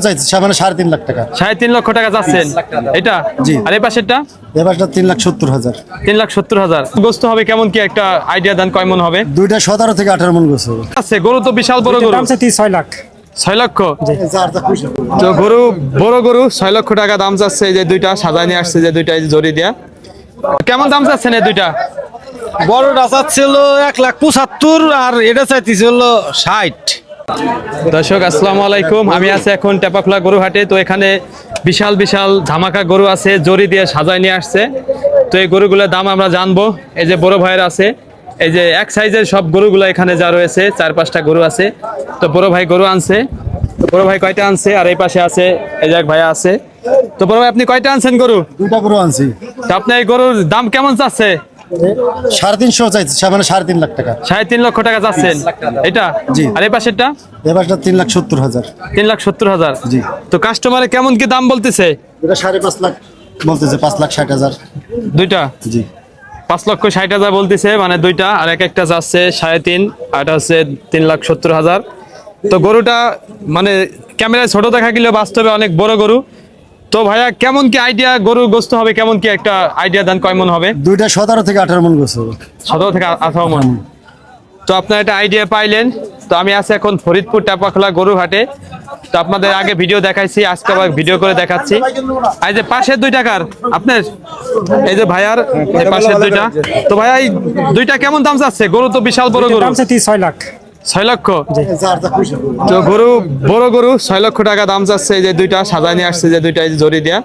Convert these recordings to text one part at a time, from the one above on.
চাইছি মানে সাড়ে তিন লাখ টাকা। সাড়ে তিন লক্ষ টাকা যাচ্ছেন? এটা? জি। আর এই পাশেরটা? এবারটা তিন লাখ সত্তর হাজার। তিন লাখ সত্তর হাজার। গোস্ত হবে কেমন কি একটা আইডিয়া দেন কয় মন হবে? দুইটা সতেরো থেকে আঠারো মন গেছে আছে গরু তো বিশাল বড় গরু। ছয় লাখ। ছয় লক্ষ? তো গরু বড় গরু ছয় লক্ষ টাকা দাম চাচ্ছে এই যে দুইটা সাজায় নিয়ে আসছে যে দুইটা এই জড়ি দিয়া। কেমন দাম চাচ্ছেন এই দুইটা? বড়টা চাচ্ছিল এক লাখ পঁচাত্তর আর এটা চাইতেছিল ষাট। দর্শক আসসালামু আলাইকুম। আমি আছি এখন টেপাখোলা গরু হাটে তো এখানে বিশাল বিশাল ধামাকা গরু আছে জরি দিয়ে সাজায় নিয়ে আসছে। তো এই গরুগুলোর দাম আমরা জানব। এই যে বড় ভাইয়ের আছে এই যে এক সাইজের সব গরুগুলো এখানে যা রয়েছে চার পাঁচটা গরু আছে। তো বড় ভাই গরু আনছে। বড় ভাই কয়টা আনছে? আর এই পাশে আছে এই যে এক ভাই আছে। তো বড় ভাই আপনি কয়টা আনছেন গরু? দুইটা গরু আনছি। তো আপনার এই গরুর দাম কেমন চাচ্ছে? সাড়ে তিনশো চাইছি মানে সাড়ে তিন লাখ টাকা। সাড়ে তিন লক্ষ টাকা যাচ্ছেন। এটা? জি। আর এই পাশেরটা? এবারটা তিন লাখ সত্তর হাজার। তিন লাখ সত্তর হাজার। জি। তো কাস্টমারে কেমন কি দাম বলতেছে? এটা সাড়ে পাঁচ লাখ বলতেছে পাঁচ লাখ ষাট হাজার। দুইটা? জি। পাঁচ লক্ষ ষাট হাজার বলতেছে মানে দুইটা আর এক একটা যাচ্ছে সাড়ে তিন আর এটা হচ্ছে তিন লাখ সত্তর হাজার। তো গরুটা মানে ক্যামেরায় ছোট দেখা গেলে বাস্তবে অনেক বড় গরু। তো ভাইয়া কেমন কি আইডিয়া গরুর গোস্ত হবে? কেমন কি একটা আইডিয়া দেন কয় মন হবে? দুইটা সতেরো থেকে আঠারো মন গেছে সতেরো থেকে আঠারো মন। তো আপনার একটা আইডিয়া পাইলেন। তো আমি আছি এখন ফরিদপুর টাপাখোলা গরু হাটে। তো আপনাদের আগে ভিডিও দেখাইছি আজকে আবার ভিডিও করে দেখাচ্ছি। এই যে পাশের দুই টাকার আপনার? এই যে ভাইয়ার এই পাশের দুইটা। তো ভাইয়া এই দুইটা কেমন দাম চাচ্ছে? গরু তো বিশাল বড় গরু। ছয় লাখ। ছয় লক্ষ। তো গরু বড় গরু ছয় লক্ষ টাকা দাম যাচ্ছে এই যে দুইটা সাজায় নিয়ে আসছে যে দুইটা জড়ি দিয়া।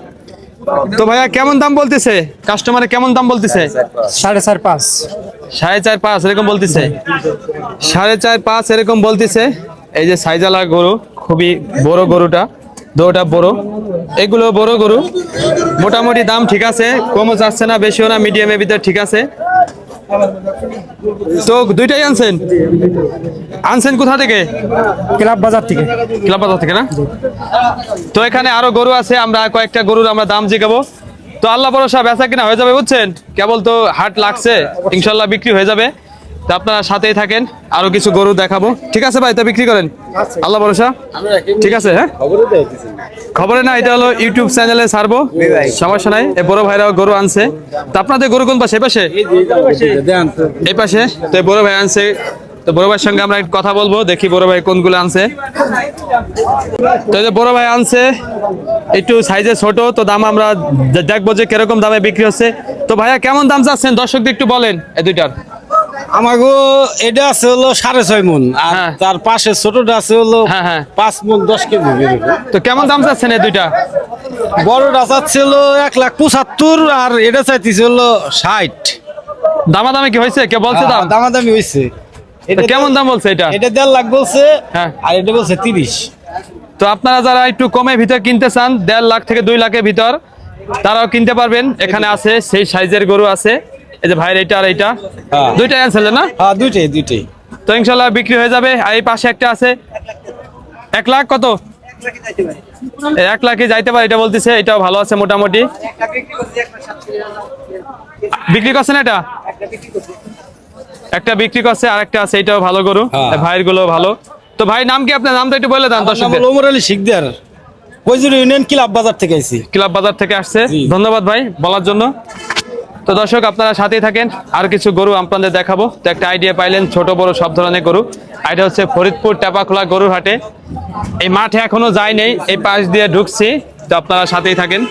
তো ভাইয়া কেমন দাম বলতেছে? কাস্টমারে কেমন দাম বলতেছে? সাড়ে চার পাঁচ। সাড়ে চার পাঁচ এরকম বলতেছে? সাড়ে চার পাঁচ এরকম বলতেছে। এই যে সাইজালা গরু খুবই বড় গরুটা দুটা বড়। এগুলো বড় গরু মোটামুটি দাম ঠিক আছে কমও যাচ্ছে না বেশিও না মিডিয়ামের ভিতরে ঠিক আছে। তো দুইটাই আনছেন? আনছেন কোথা থেকে? ক্লাব বাজার থেকে। ক্লাব বাজার থেকে না? তো এখানে আরও গরু আছে আমরা কয়েকটা গরুর আমরা দাম জিগাবো। তো আল্লাহ ভরসা বেচা কিনা হয়ে যাবে বুঝছেন? কেবল তো হাট লাগছে ইনশাল্লাহ বিক্রি হয়ে যাবে। তো আপনারা সাথেই থাকেন আরও কিছু গরু দেখাবো। ঠিক আছে ভাই তা বিক্রি করেন। আল্লাহ ভরসা? ঠিক আছে হ্যাঁ? খবরে না এটা হলো ইউটিউব চ্যানেলে ছাড়বো। সমস্যা নাই এ বড় ভাইরাও গরু আনছে। তো আপনাদের গরু কোন পাশে? এ পাশে? এই পাশে? তো বড় ভাই আনছে। তো বড় ভাইয়ের সঙ্গে আমরা কথা বলব দেখি বড় ভাই কোনগুলো আনছে। তো যে বড় ভাই আনছে একটু সাইজে ছোট তো দাম আমরা দেখব যে কীরকম দামে বিক্রি হচ্ছে। তো ভাইয়া কেমন দাম চাচ্ছেন? দর্শকদের একটু বলেন এই দুইটার। আমাগো এটা আছে হলো সাড়ে ছয় মন আর হ্যাঁ। তার পাশে ছোটটা আছে হলো হ্যাঁ, হ্যাঁ। পাঁচ মন দশ কেজি তো কেমন দাম চাচ্ছেন এই দুইটা? বড়টা চাচ্ছিল এক লাখ পঁচাত্তর আর এটা চাইতেছিল ষাট। দামাদামি কি হয়েছে? কে বলছে দাম? দামাদামি হয়েছে এটা কেমন দাম বলছে এটা? এটা দেড় লাখ বলছে হ্যাঁ। আর এটা বলছে তিরিশ। তো আপনারা যারা একটু কমে ভিতর কিনতে চান দেড় লাখ থেকে দুই লাখের ভিতর তারাও কিনতে পারবেন। এখানে আছে সেই সাইজের গরু আছে। এই যে ভাইয়ের এইটা আর এইটা? হ্যাঁ। দুইটাই আনছিল না? হ্যাঁ দুইটাই দুইটাই। তো ইনশাল্লাহ বিক্রি হয়ে যাবে আর এই পাশে একটা আছে। এক লাখ কত? এক লাখে যাইতে পারে এটা বলতেছে এটাও ভালো আছে মোটামুটি। বিক্রি করছে না এটা? একটা বিক্রি করছে আর একটা আছে এটাও ভালো গরু। হ্যাঁ। ভাইয়েরগুলো ভালো। তো ভাই নাম কি আপনার? নামটা একটু বলে দেন দর্শকদের। ওমর আলী শিকদার। কৈজুর ইউনিয়ন ক্লাব বাজার থেকে আইছি। ক্লাব বাজার থেকে আসছে। ধন্যবাদ ভাই বলার জন্য। তো দর্শক, আপনারা সাথেই থাকেন। আর কিছু গরু আপনাদের দেখাবো। তো একটা আইডিয়া পাইলেন, ছোট, বড়, সব ধরনের গরু। আইডিয়া হচ্ছে ফরিদপুর টেপাখোলা গরুর হাটে। এই মাঠে এখনও যাই নেই, এই পাশ দিয়ে ঢুকছি। তো আপনারা সাথেই থাকেন।